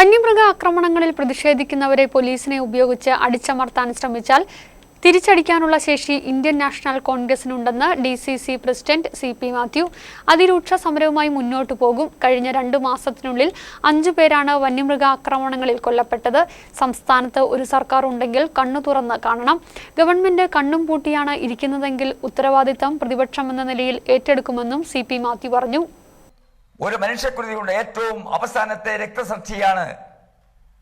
വന്യമൃഗ ആക്രമണങ്ങളിൽ പ്രതിഷേധിക്കുന്നവരെ പോലീസിനെ ഉപയോഗിച്ച് അടിച്ചമർത്താൻ ശ്രമിച്ചാൽ തിരിച്ചടിക്കാനുള്ള ശേഷി Indian national കോൺഗ്രസിനുണ്ടെന്ന് D C C president C P Mathew. അതിരൂക്ഷ സമരവുമായി മുന്നോട്ടു പോകും. കഴിഞ്ഞ രണ്ടു മാസത്തിനുള്ളിൽ അഞ്ചു പേരാണ് വന്യമൃഗ ആക്രമണങ്ങളിൽ കൊല്ലപ്പെട്ടത്. സംസ്ഥാനത്ത് ഒരു സർക്കാർ ഉണ്ടെങ്കിൽ കണ്ണു തുറന്ന് കാണണം. ഗവൺമെന്റ് കണ്ണും പൂട്ടിയാണ് ഇരിക്കുന്നതെങ്കിൽ ഉത്തരവാദിത്തം പ്രതിപക്ഷമെന്ന നിലയിൽ ഏറ്റെടുക്കുമെന്നും സി മാത്യു പറഞ്ഞു. ഒരു മനുഷ്യകൃതിയുടെ ഏറ്റവും അവസാനത്തെ രക്തസാക്ഷിയാണ്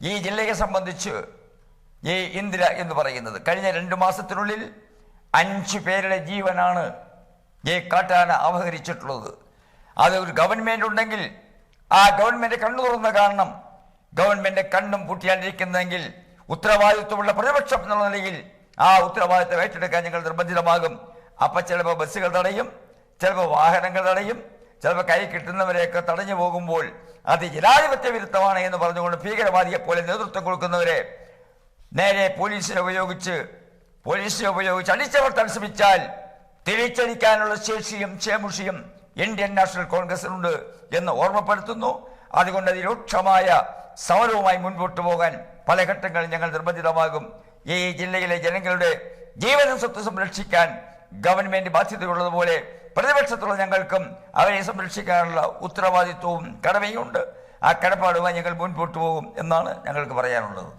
ഈ ജില്ലയെ സംബന്ധിച്ച് ഈ ഇന്ദിര എന്ന് പറയുന്നത്. കഴിഞ്ഞ രണ്ടു മാസത്തിനുള്ളിൽ അഞ്ച് പേരുടെ ജീവനാണ് ഈ കാട്ടാന അപഹരിച്ചിട്ടുള്ളത്. അത് ഒരു ഗവൺമെന്റ് ഉണ്ടെങ്കിൽ ആ ഗവൺമെന്റ് കണ്ണു തുറന്ന് കാരണം ഗവൺമെന്റ് കണ്ണും പൂട്ടിയാണ്ടിരിക്കുന്നതെങ്കിൽ ഉത്തരവാദിത്വമുള്ള പ്രതിപക്ഷം എന്നുള്ള നിലയിൽ ആ ഉത്തരവാദിത്വം ഏറ്റെടുക്കാൻ ഞങ്ങൾ നിർബന്ധിതമാകും. അപ്പം ചിലപ്പോൾ ബസ്സുകൾ തടയും ചിലപ്പോൾ വാഹനങ്ങൾ തടയും ചിലപ്പോൾ കൈ കിട്ടുന്നവരെയൊക്കെ തടഞ്ഞു പോകുമ്പോൾ അത് ജനാധിപത്യ വിരുദ്ധമാണ് എന്ന് പറഞ്ഞുകൊണ്ട് ഭീകരവാദിയെ പോലെ നേതൃത്വം കൊടുക്കുന്നവരെ നേരെ പോലീസിനെ ഉപയോഗിച്ച് പോലീസിനെ ഉപയോഗിച്ച് അടിച്ചമർത്താൻ ശ്രമിച്ചാൽ തിരിച്ചടിക്കാനുള്ള ശേഷിയും ചേമുഷിയും ഇന്ത്യൻ നാഷണൽ കോൺഗ്രസിനുണ്ട് എന്ന് ഓർമ്മപ്പെടുത്തുന്നു. അതുകൊണ്ട് അതിരൂക്ഷമായ സമരവുമായി മുൻപോട്ട് പോകാൻ പല ഘട്ടങ്ങളിൽ ഞങ്ങൾ നിർബന്ധിതമാകും. ഈ ജില്ലയിലെ ജനങ്ങളുടെ ജീവനും സ്വത്ത് സംരക്ഷിക്കാൻ ഗവൺമെന്റ് ബാധ്യതയുള്ളതുപോലെ പ്രതിപക്ഷത്തുള്ള ഞങ്ങൾക്കും അവരെ സംരക്ഷിക്കാനുള്ള ഉത്തരവാദിത്വവും കടമയുമുണ്ട് ആ കടപ്പാടുമായി ഞങ്ങൾ മുൻപോട്ട് പോകും എന്നാണ് ഞങ്ങൾക്ക് പറയാനുള്ളത്.